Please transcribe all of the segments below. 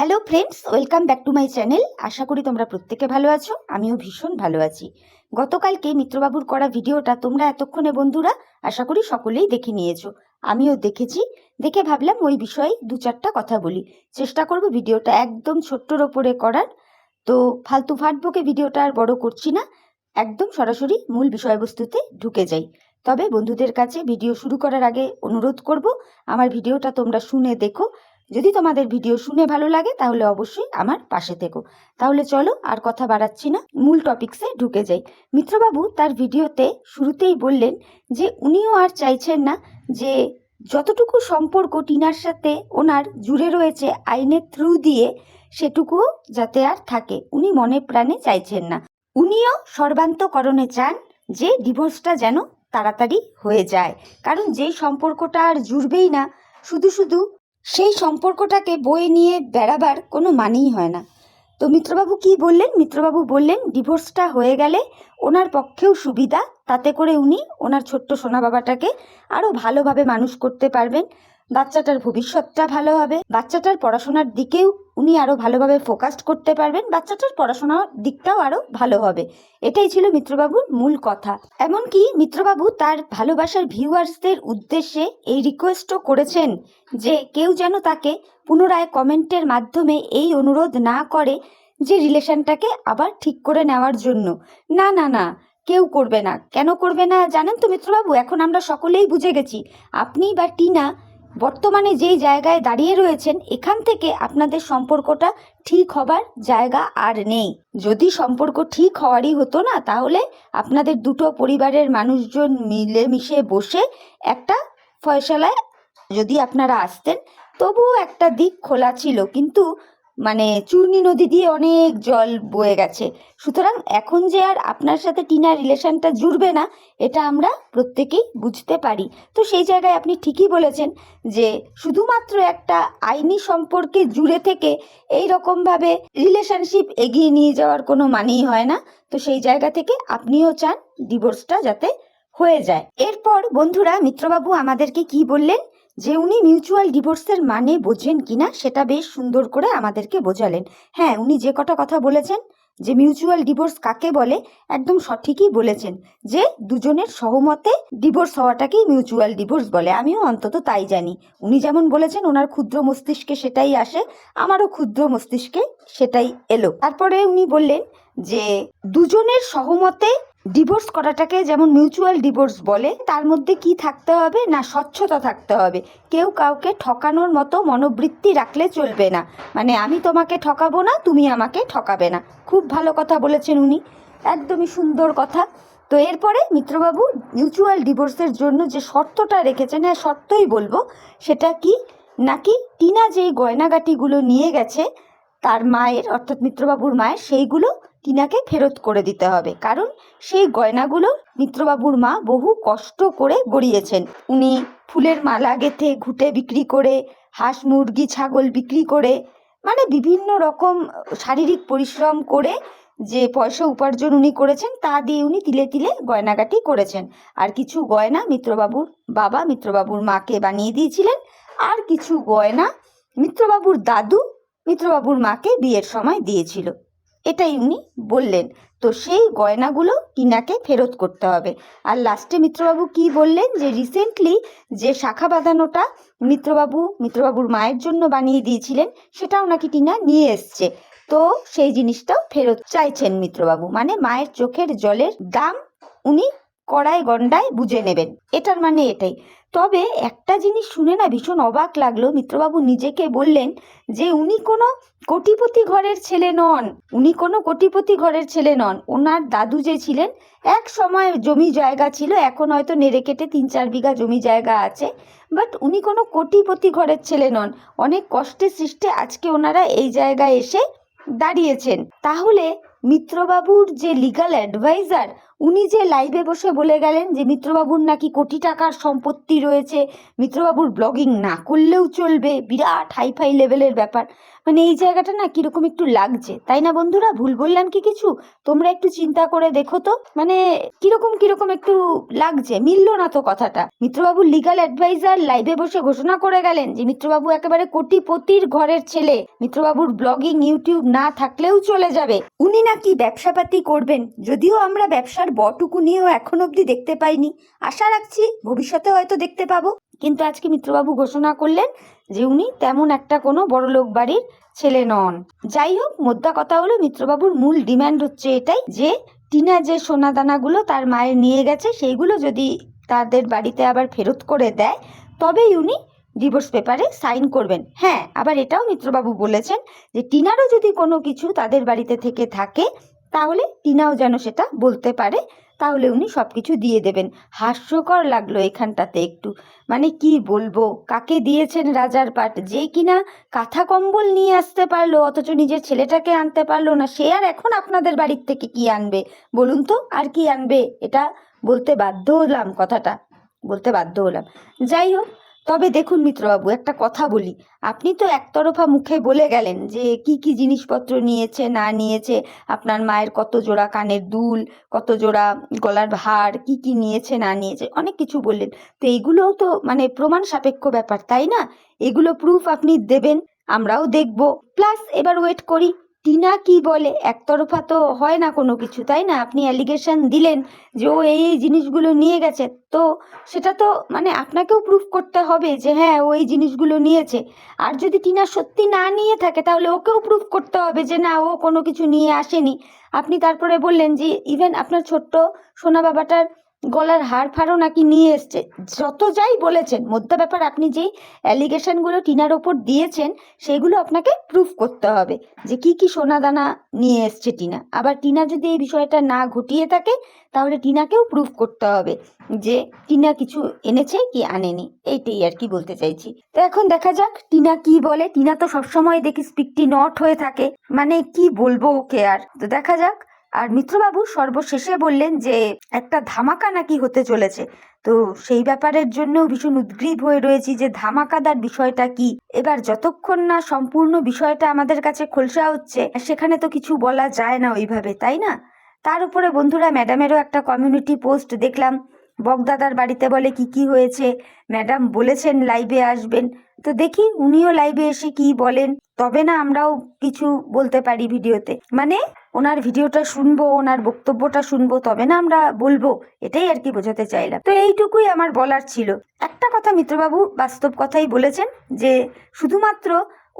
Hello friends welcome back to my channel আশা করি তোমরা প্রত্যেকে ভালো আছো, আমিও ভীষণ ভালো আছি। গতকালকে মিত্রবাবুর করা ভিডিওটা তোমরা এতক্ষণে বন্ধুরা, আশা করি সকলেই দেখে নিয়েছো। আমিও দেখেছি, দেখে ভাবলাম ওই বিষয়ে দু চারটা কথা বলি। চেষ্টা করব ভিডিওটা একদম ছোট্টর ওপরে করার। তো ফালতু ফাটবকে ভিডিওটা আর বড় করছি না, একদম সরাসরি মূল বিষয়বস্তুতে ঢুকে যাই। তবে বন্ধুদের কাছে ভিডিও শুরু করার আগে অনুরোধ করব, আমার ভিডিওটা তোমরা শুনে দেখো। যদি তোমাদের ভিডিও শুনে ভালো লাগে, তাহলে অবশ্যই আমার পাশে থেকো। তাহলে চলো আর কথা বাড়াচ্ছি না, মূল টপিকসে ঢুকে যাই। মিত্রবাবু তার ভিডিওতে শুরুতেই বললেন যে, উনিও আর চাইছেন না যে, যতটুকু সম্পর্ক টিনার সাথে ওনার জুড়ে রয়েছে আইনের থ্রু দিয়ে, সেটুকুও যাতে আর থাকে। উনি মনে প্রাণে চাইছেন না। উনিও সর্বান্তকরণে চান যে ডিভোর্সটা যেন তাড়াতাড়ি হয়ে যায়। কারণ যেই সম্পর্কটা আর জুড়বেই না, শুধু শুধু সেই সম্পর্কটাকে বয়ে নিয়ে বেড়াবার কোনো মানেই হয় না। তো মিত্রবাবু কি বললেন? মিত্রবাবু বললেন, ডিভোর্সটা হয়ে গেলে ওনার পক্ষেও সুবিধা। তাতে করে উনি ওনার ছোট্ট সোনা বাবাটাকে আরও ভালোভাবে মানুষ করতে পারবেন। বাচ্চাটার ভবিষ্যৎটা ভালো হবে। বাচ্চাটার পড়াশোনার দিকেও উনি আরও ভালোভাবে ফোকাসড করতে পারবেন। বাচ্চাটার পড়াশোনার দিকটাও আরও ভালো হবে। এটাই ছিল মিত্রবাবুর মূল কথা। এমনকি মিত্রবাবু তার ভালোবাসার ভিউয়ার্সদের উদ্দেশ্যে এই রিকোয়েস্টও করেছেন যে কেউ যেন তাকে পুনরায় কমেন্টের মাধ্যমে এই অনুরোধ না করে যে রিলেশনটাকে আবার ঠিক করে নেওয়ার জন্য। না না না, কেউ করবে না। কেন করবে না জানেন তো মিত্রবাবু? এখন আমরা সকলেই বুঝে গেছি। আপনি বা টিনা বর্তমানে যেই জায়গায় দাঁড়িয়ে রয়েছেন, এখান থেকে আপনাদের সম্পর্কটা ঠিক হবার জায়গা আর নেই। যদি সম্পর্ক ঠিক হওয়ারই হতো না, তাহলে আপনাদের দুটো পরিবারের মানুষজন মিলেমিশে বসে একটা ফয়সালায় যদি আপনারা আসতেন, তবুও একটা দিক খোলা ছিল। কিন্তু মানে চূর্ণী নদী দিয়ে অনেক জল বয়ে গেছে। সুতরাং এখন যে আর আপনার সাথে টিনার রিলেশনটা জুড়বে না, এটা আমরা প্রত্যেকেই বুঝতে পারি। তো সেই জায়গায় আপনি ঠিকই বলেছেন যে শুধুমাত্র একটা আইনি সম্পর্কে জুড়ে থেকে এই রকমভাবে রিলেশনশিপ এগিয়ে নিয়ে যাওয়ার কোনো মানেই হয় না। তো সেই জায়গা থেকে আপনিও চান ডিভোর্সটা যাতে হয়ে যায়। এরপর বন্ধুরা, মিত্রবাবু আমাদেরকে কি বললেন? যে উনি মিউচুয়াল ডিভোর্সের মানে বোঝেন কিনা সেটা বেশ সুন্দর করে আমাদেরকে বোঝালেন। হ্যাঁ উনি যে কটা কথা বলেছেন, যে মিউচুয়াল ডিভোর্স কাকে বলে, একদম সঠিকই বলেছেন, যে দুজনের সহমতে ডিভোর্স হওয়াটাকেই মিউচুয়াল ডিভোর্স বলে। আমিও অন্তত তাই জানি। উনি যেমন বলেছেন, ওনার ক্ষুদ্র মস্তিষ্কে সেটাই আসে, আমারও ক্ষুদ্র মস্তিষ্কে সেটাই এলো। তারপরে উনি বললেন যে, দুজনের সহমতে ডিভোর্স করাটাকে যেমন মিউচুয়াল ডিভোর্স বলে, তার মধ্যে কি থাকতে হবে না স্বচ্ছতা থাকতে হবে? কেউ কাউকে ঠকানোর মতো মনোবৃত্তি রাখলে চলবে না। মানে আমি তোমাকে ঠকাবো না, তুমি আমাকে ঠকাবে না। খুব ভালো কথা বলেছেন উনি। একদমই সুন্দর কথা। তো এরপরে মিত্রবাবু মিউচুয়াল ডিভোর্সের জন্য যে শর্তটা রেখেছেন হ্যাঁ শর্তই বলব, সেটা কি? নাকি টিনা যেই গয়নাগাটিগুলো নিয়ে গেছে, তার মায়ের, অর্থাৎ মিত্রবাবুর মায়ের, সেইগুলো টিনাকে ফেরত করে দিতে হবে। কারণ সেই গয়নাগুলো মিত্রবাবুর মা বহু কষ্ট করে গড়িয়েছেন। উনি ফুলের মালা গেথে, ঘুটে বিক্রি করে, হাঁস, মুরগি, ছাগল বিক্রি করে মানে বিভিন্ন রকম শারীরিক পরিশ্রম করে যে পয়সা উপার্জন উনি করেছেন, তা দিয়ে উনি তিলে তিলে গয়নাগাটি করেছেন। আর কিছু গয়না মিত্রবাবুর বাবা মিত্রবাবুর মাকে বানিয়ে দিয়েছিলেন। আর কিছু গয়না মিত্রবাবুর দাদু মিত্রবাবুর মাকে বিয়ের সময় দিয়েছিল। এটাই উনি বললেন। তো সেই গয়নাগুলো টিনাকে ফেরত করতে হবে। আর লাস্টে মিত্রবাবু কি বললেন? যে রিসেন্টলি যে শাখা বাঁধানোটা মিত্রবাবু, মিত্রবাবুর মায়ের জন্য বানিয়ে দিয়েছিলেন, সেটাও নাকি টিনা নিয়ে এসছে। তো সেই জিনিসটাও ফেরত চাইছেন মিত্রবাবু। মানে মায়ের চোখের জলের দাম উনি কড়ায় গন্ডায় বুঝে নেবেন। এটার মানে এটাই। তবে একটা জিনিস শুনে না ভীষণ অবাক লাগল। মিত্রবাবু নিজেকে বললেন যে, উনি কোনো কোটিপতি ঘরের ছেলে নন। উনি কোনো কোটিপতি ঘরের ছেলে নন। ওনার দাদু যে ছিলেন, এক সময় জমি জায়গা ছিল। এখন হয়তো নেড়ে কেটে তিন চার বিঘা জমি জায়গা আছে। বাট উনি কোনো কোটিপতি ঘরের ছেলে নন। অনেক কষ্টে সৃষ্টে আজকে ওনারা এই জায়গায় এসে দাঁড়িয়েছেন। তাহলে মিত্রবাবুর যে লিগাল অ্যাডভাইজার উনি যে লাইভে বসে বলে গেলেন যে, মিত্রবাবুর নাকি কোটি টাকার সম্পত্তি রয়েছে, মিত্রবাবুর ব্লগিং না করলেও চলবে। বিরাট হাইফাই লেভেলের ব্যাপার। মানে এই জায়গাটা না কীরকম একটু লাগছে। তাই না বন্ধুরা? ভুল বললাম কি কিছু? তোমরা একটু চিন্তা করে দেখো তো। মানে কীরকম কীরকম একটু লাগছে? মিললো না তো কথাটা। মিত্রবাবু লিগাল অ্যাডভাইজার লাইভে বসে ঘোষণা করে গেলেন যে, মিত্রবাবু একেবারে কোটিপতির ঘরের ছেলে। মিত্রবাবুর ব্লগিং ইউটিউব না থাকলেও চলে যাবে। উনি নাকি ব্যবসাপাতি করবেন। যদিও আমরা ব্যবসার বটুকু নিয়েও এখন অবধি দেখতে পাইনি। আশা রাখছি ভবিষ্যতে হয়তো দেখতে পাবো। কিন্তু আজকে মিত্রবাবু ঘোষণা করলেন যে উনি তেমন একটা কোনো বড়লোক বাড়ির ছেলে নন। যাই হোক, মোদ্দা কথা হলো মিত্রবাবুর মূল ডিম্যান্ড হচ্ছে এটাই যে টিনা যে সোনা দানাগুলো তার মায়ের নিয়ে গেছে, সেইগুলো যদি তাদের বাড়িতে আবার ফেরত করে দেয়, তবেই উনি ডিভোর্স পেপারে সাইন করবেন। হ্যাঁ আবার এটাও মিত্রবাবু বলেছেন যে টিনারও যদি কোনো কিছু তাদের বাড়িতে থেকে থাকে, তাহলে টিনাও যেন সেটা বলতে পারে। তাহলে উনি সব কিছু দিয়ে দেবেন। হাস্যকর লাগল এখানটাতে একটু। মানে কি বলব? কাকে দিয়েছেন রাজার পাট? যে কিনা কাঁথা কম্বল নিয়ে আসতে পারল, অথচ নিজের ছেলেটাকে আনতে পারল না, সে আর এখন আপনাদের বাড়ির থেকে কি আনবে? বলুন তো, আর কি আনবে? এটা বলতে বাধ্য হলাম কথাটা। বলতে বাধ্য হলাম। যাই হোক তবে দেখুন মিত্রবাবু, একটা কথা বলি। আপনি তো একতরফা মুখে বলে গেলেন যে, কি কি জিনিসপত্র নিয়েছে, না নিয়েছে, আপনার মায়ের কত জোড়া কানের দুল, কত জোড়া গলার হার কি কি নিয়েছে, না নিয়েছে, অনেক কিছু বললেন। তো এইগুলোও তো মানে প্রমাণ সাপেক্ষ ব্যাপার, তাই না? এগুলো প্রুফ আপনি দেবেন, আমরাও দেখব। প্লাস এবার ওয়েট করি। টিনা কি বলে? একতরফা তো হয় না কোনো কিছু, তাই না? আপনি অ্যালিগেশন দিলেন যে ও এই এই জিনিসগুলো নিয়ে গেছে। তো সেটা তো মানে আপনাকেও প্রুফ করতে হবে যে হ্যাঁ ও এই জিনিসগুলো নিয়েছে। আর যদি টিনা সত্যি না নিয়ে থাকে, তাহলে ওকেও প্রুফ করতে হবে যে না, ও কোনো কিছু নিয়ে আসেনি। আপনি তারপরে বললেন যে ইভেন আপনার ছোট্ট সোনা বাবাটার গলার হার ফারও নাকি নিয়ে এসছে। যত যাই বলেছেন মধ্যে ব্যাপার আপনি যেই অ্যালিগেশনগুলো টিনার ওপর দিয়েছেন, সেগুলো আপনাকে প্রুফ করতে হবে যে কি কি সোনা দানা নিয়ে এসছে টিনা। আবার টিনা যদি এই বিষয়টা না ঘটিয়ে থাকে, তাহলে টিনাকেও প্রুফ করতে হবে যে টিনা কিছু এনেছে কি আনেনি। এইটাই আর কি বলতে চাইছি। তো এখন দেখা যাক টিনা কি বলে। টিনা তো সবসময় দেখি স্পিকটি নট হয়ে থাকে। মানে কি বলব ওকে আর? তো দেখা যাক। আর মিত্রবাবু সর্বশেষে বললেন যে, একটা ধামাকা নাকি হতে চলেছে। তো সেই ব্যাপারের জন্য ভীষণ উদ্গ্রীব হয়ে রয়েছি যে, ধামাকাদার বিষয়টা কি? এবার যতক্ষণ না সম্পূর্ণ বিষয়টা আমাদের কাছে খোলসা হচ্ছে, সেখানে তো কিছু বলা যায় না ওইভাবে, তাই না? তার উপরে বন্ধুরা, ম্যাডামেরও একটা কমিউনিটি পোস্ট দেখলাম। বকদাদার বাড়িতে বলে, কি কি হয়েছে? ম্যাডাম বলেছেন লাইভে আসবেন। তো দেখি উনিও লাইভে এসে কি বলেন। তবে না, আমরাও কিছু বলতে পারি ভিডিওতে। মানে ওনার ভিডিওটা শুনব, ওনার বক্তব্যটা শুনব, তবে না আমরা বলব, এটাই আর কি বোঝাতে চাইলাম। তো এইটুকুই আমার বলার ছিল। একটা কথা মিত্রবাবু বাস্তব কথাই বলেছেন যে, শুধুমাত্র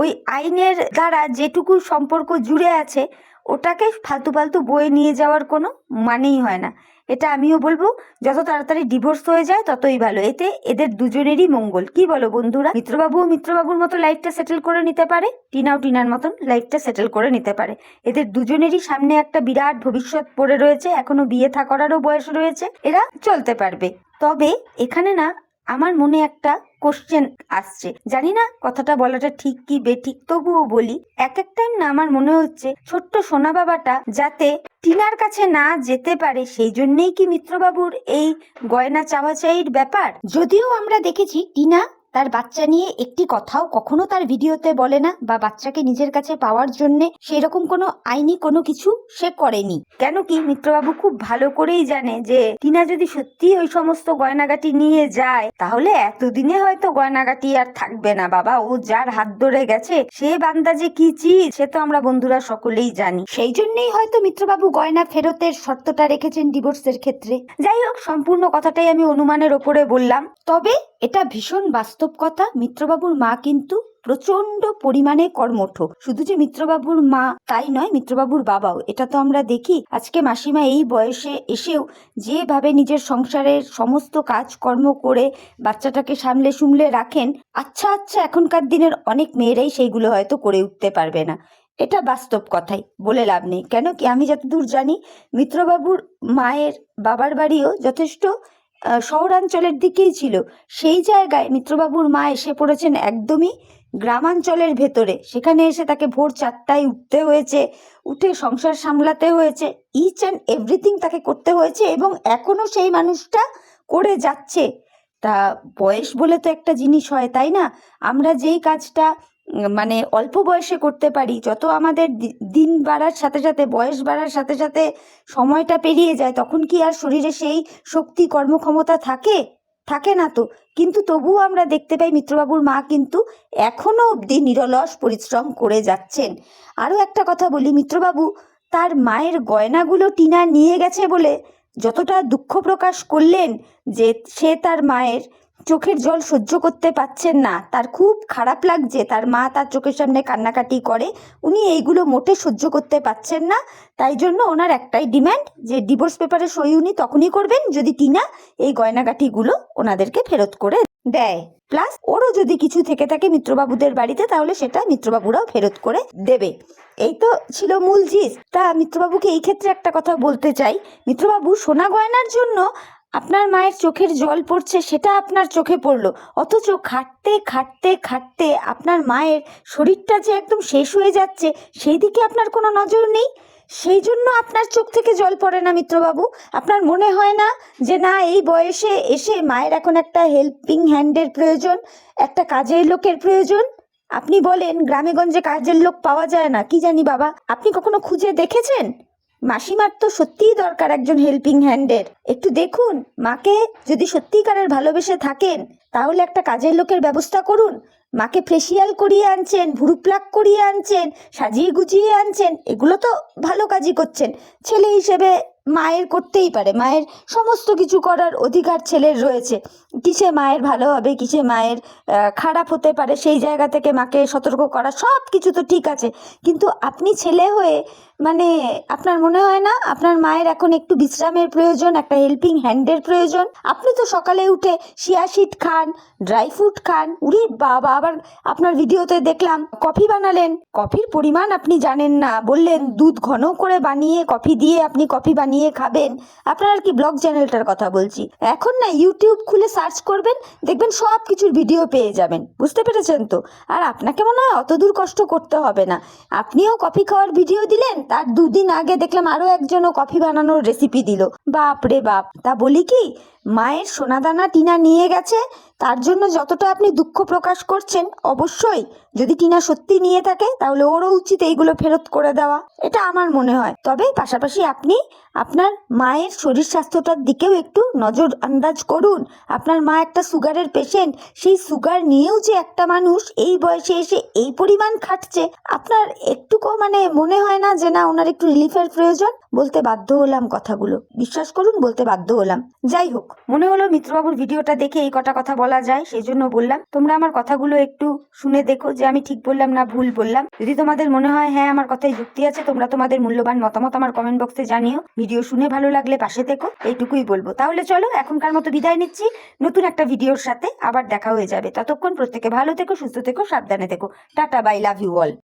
ওই আইনের দ্বারা যেটুকু সম্পর্ক জুড়ে আছে, ওটাকে ফালতু ফালতু বয়ে নিয়ে যাওয়ার কোনো মানেই হয় না। এটা আমিও বলব, যত তাড়াতাড়ি ডিভোর্স হয়ে যায়, ততই ভালো। এতে এদের দুজনেরই মঙ্গল। কি বলো বন্ধুরা? মিত্রবাবু মিত্রবাবুর মতো লাইফটা সেটেল করে নিতে পারে? টিনাও টিনার মতন লাইফটা সেটেল করে নিতে পারে। এদের দুজনেরই সামনে একটা বিরাট ভবিষ্যৎ পড়ে রয়েছে। এখনও বিয়ে থা, করারও বয়স রয়েছে। এরা চলতে পারবে। তবে এখানে না আমার মনে একটা কোশ্চেন আসছে। জানি না কথাটা বলাটা ঠিক কি বেঠিক, তবুও বলি এক এক টাইম না আমার মনে হচ্ছে ছোট্ট সোনা বাবাটা যাতে টিনার কাছে না যেতে পারে, সেই জন্যেই কি মিত্রবাবুর এই গয়না চাওয়া চাওয়াচাইয়ের ব্যাপার? যদিও আমরা দেখেছি টিনা তার বাচ্চা নিয়ে একটি কথাও কখনো তার ভিডিওতে বলে না বা বাচ্চাকে নিজের কাছে পাওয়ার জন্য সেরকম কোনো আইনি কোনো কিছু সে করেনি। কেন কি মিত্রবাবু খুব ভালো করেই জানে যে টিনা যদি সত্যি ওই সমস্ত গয়নাগাটি নিয়ে যায়, তাহলে এতদিনে হয়তো গয়নাগাটি আর থাকবে না। বাবা, ও যার হাত ধরে গেছে, সে বান্দা যে কি চিজ, সে তো আমরা বন্ধুরা সকলেই জানি। সেই জন্যই হয়তো মিত্রবাবু গয়না ফেরতের শর্তটা রেখেছেন ডিভোর্সের ক্ষেত্রে। যাই হোক, সম্পূর্ণ কথাটাই আমি অনুমানের ওপরে বললাম। তবে এটা ভীষণ বাস্তব কথা। মিত্রবাবুর মা কিন্তু প্রচণ্ড পরিমাণে কর্মঠ। শুধু যে মিত্রবাবুর মা, তাই নয়, মিত্রবাবুর বাবাও। এটা তো আমরা দেখি। আজকে মাসিমা এই বয়সে এসেও যেভাবে নিজের সংসারের সমস্ত কাজকর্ম করে বাচ্চাটাকে সামলে সুমলে রাখেন আচ্ছা আচ্ছা এখনকার দিনের অনেক মেয়েরাই সেইগুলো হয়তো করে উঠতে পারবে না। এটা বাস্তব কথাই, বলে লাভ নেই। কেন কি আমি যতদূর জানি, মিত্রবাবুর মায়ের বাবার বাড়িও যথেষ্ট শহরাঞ্চলের দিকেই ছিল। সেই জায়গায় মিত্রবাবুর মা এসে পড়েছেন একদমই গ্রামাঞ্চলের ভেতরে। সেখানে এসে তাকে ভোর চারটায় উঠতে হয়েছে, উঠে সংসার সামলাতে হয়েছে ইচ অ্যান্ড এভরিথিং তাকে করতে হয়েছে এবং এখনও সেই মানুষটা করে যাচ্ছে। তা বয়স বলে তো একটা জিনিস হয়, তাই না? আমরা যেই কাজটা মানে অল্প বয়সে করতে পারি, যত আমাদের দিন বাড়ার সাথে সাথে, বয়স বাড়ার সাথে সাথে সময়টা পেরিয়ে যায়, তখন কি আর শরীরে সেই শক্তি, কর্মক্ষমতা থাকে? থাকে না তো। কিন্তু তবুও আমরা দেখতে পাই মিত্রবাবুর মা কিন্তু এখনও অবধি নিরলস পরিশ্রম করে যাচ্ছেন। আরও একটা কথা বলি, মিত্রবাবু, তার মায়ের গয়নাগুলো টিনা নিয়ে গেছে বলে যতটা দুঃখ প্রকাশ করলেন যে সে তার মায়ের চোখের জল সহ্য করতে পারছেন না। তার খুব খারাপ লাগছে। তার মা তার চোখের সামনে কান্নাকাটি করে। উনি এইগুলো মোটে সহ্য করতে পারছেন না। তাই জন্য ওনার একটাই ডিম্যান্ড যে ডিভোর্স পেপারে সই উনি তখনই করবেন যদি টিনা এই গয়নাগাটিগুলো ওনাদেরকে ফেরত করে দেয়। প্লাস ওরও যদি কিছু থেকে থাকে মিত্রবাবুদের বাড়িতে, তাহলে সেটা মিত্রবাবুরাও ফেরত করে দেবে। এই তো ছিল মূল জিস তা মিত্রবাবুকে এই ক্ষেত্রে একটা কথা বলতে চাই। মিত্রবাবু সোনা গয়নার জন্য আপনার মায়ের চোখের জল পড়ছে, সেটা আপনার চোখে পড়ল। অথচ খাটতে খাটতে খাটতে আপনার মায়ের শরীরটা যে একদম শেষ হয়ে যাচ্ছে, সেই দিকে আপনার কোনো নজর নেই? সেই জন্য আপনার চোখ থেকে জল পড়ে না, মিত্রবাবু। আপনার মনে হয় না যে, না, এই বয়সে এসে মায়ের এখন একটা হেল্পিং হ্যান্ডের প্রয়োজন, একটা কাজের লোকের প্রয়োজন? আপনি বলেন গ্রামেগঞ্জে কাজের লোক পাওয়া যায় না, কি জানি বাবা। আপনি কখনো খুঁজে দেখেছেন? মাসিমার তো সত্যিই দরকার একজন হেল্পিং হ্যান্ডের একটু দেখুন, মাকে যদি সত্যিকারের ভালোবেসে থাকেন, তাহলে একটা কাজের লোকের ব্যবস্থা করুন। মাকে ফেসিয়াল করিয়ে আনছেন ভুরু প্লাক করিয়ে আনছেন, সাজিয়ে গুজিয়ে আনছেন, এগুলো তো ভালো কাজই করছেন। ছেলে হিসেবে মায়ের করতেই পারে, মায়ের সমস্ত কিছু করার অধিকার ছেলের রয়েছে। কিসে মায়ের ভালো হবে, কিসে মায়ের খারাপ হতে পারে, সেই জায়গা থেকে মাকে সতর্ক করা সব কিছু তো ঠিক আছে। কিন্তু আপনি ছেলে হয়ে মানে আপনার মনে হয় না? আপনার মায়ের এখন একটু বিশ্রামের প্রয়োজন, একটা হেল্পিং হ্যান্ডের প্রয়োজন। আপনি তো সকালে উঠে শিয়াশিট খান ড্রাই ফ্রুট খান। উরি বাবা, আবার আপনার ভিডিওতে দেখলাম, কফি বানালেন। কফির পরিমাণ আপনি জানেন না। বললেন, দুধ ঘন করে বানিয়ে, কফি দিয়ে আপনি কফি বানিয়ে খাবেন। আপনার আর কি ব্লগ চ্যানেলটার কথা বলছি। এখন না ইউটিউব খুলে সার্চ করবেন, দেখবেন সব কিছুর ভিডিও পেয়ে যাবেন। বুঝতে পেরেছেন তো? আর আপনাকে মনে হয় অত দূর কষ্ট করতে হবে না। আপনিও কফি খাওয়ার ভিডিও দিলেন তার দুদিন আগে দেখলাম আরও একজনও কফি বানানোর রেসিপি দিল। বাপ রে বাপ। তা বলি কি মায়ের সোনাদানা টিনা নিয়ে গেছে, তার জন্য যতটা আপনি দুঃখ প্রকাশ করছেন, অবশ্যই যদি টিনা সত্যি নিয়ে থাকে, তাহলে ওরও উচিত এইগুলো ফেরত করে দেওয়া। এটা আমার মনে হয়। তবে পাশাপাশি আপনি আপনার মায়ের শরীর স্বাস্থ্যটার দিকেও একটু নজর আন্দাজ করুন। আপনার মা একটা সুগারের পেশেন্ট সেই সুগার নিয়েও যে একটা মানুষ এই বয়সে এসে এই পরিমাণ খাটছে, আপনার একটুকু মানে মনে হয় না যে না, ওনার একটু রিলিফের প্রয়োজন? বলতে বাধ্য হলাম কথাগুলো। বিশ্বাস করুন, বলতে বাধ্য হলাম। যাই হোক মনে হলো মিত্রবাবুর ভিডিওটা দেখে এই কটা কথা বলা যায় সেই জন্য বললাম, তোমরা আমার কথাগুলো একটু শুনে দেখো যে আমি ঠিক বললাম না ভুল বললাম। যদি তোমাদের মনে হয় হ্যাঁ আমার কথায় যুক্তি আছে, তোমরা তোমাদের মূল্যবান মতামত আমার কমেন্ট বক্সে জানিও। ভিডিও শুনে ভালো লাগলে পাশে থেকো, এইটুকুই বলব। তাহলে চলো, এখনকার মতো বিদায় নিচ্ছি। নতুন একটা ভিডিওর সাথে আবার দেখা হয়ে যাবে। ততক্ষণ প্রত্যেকে ভালো থেকো, সুস্থ থেকো, সাবধানে থেকো। Tata, bye, love you all.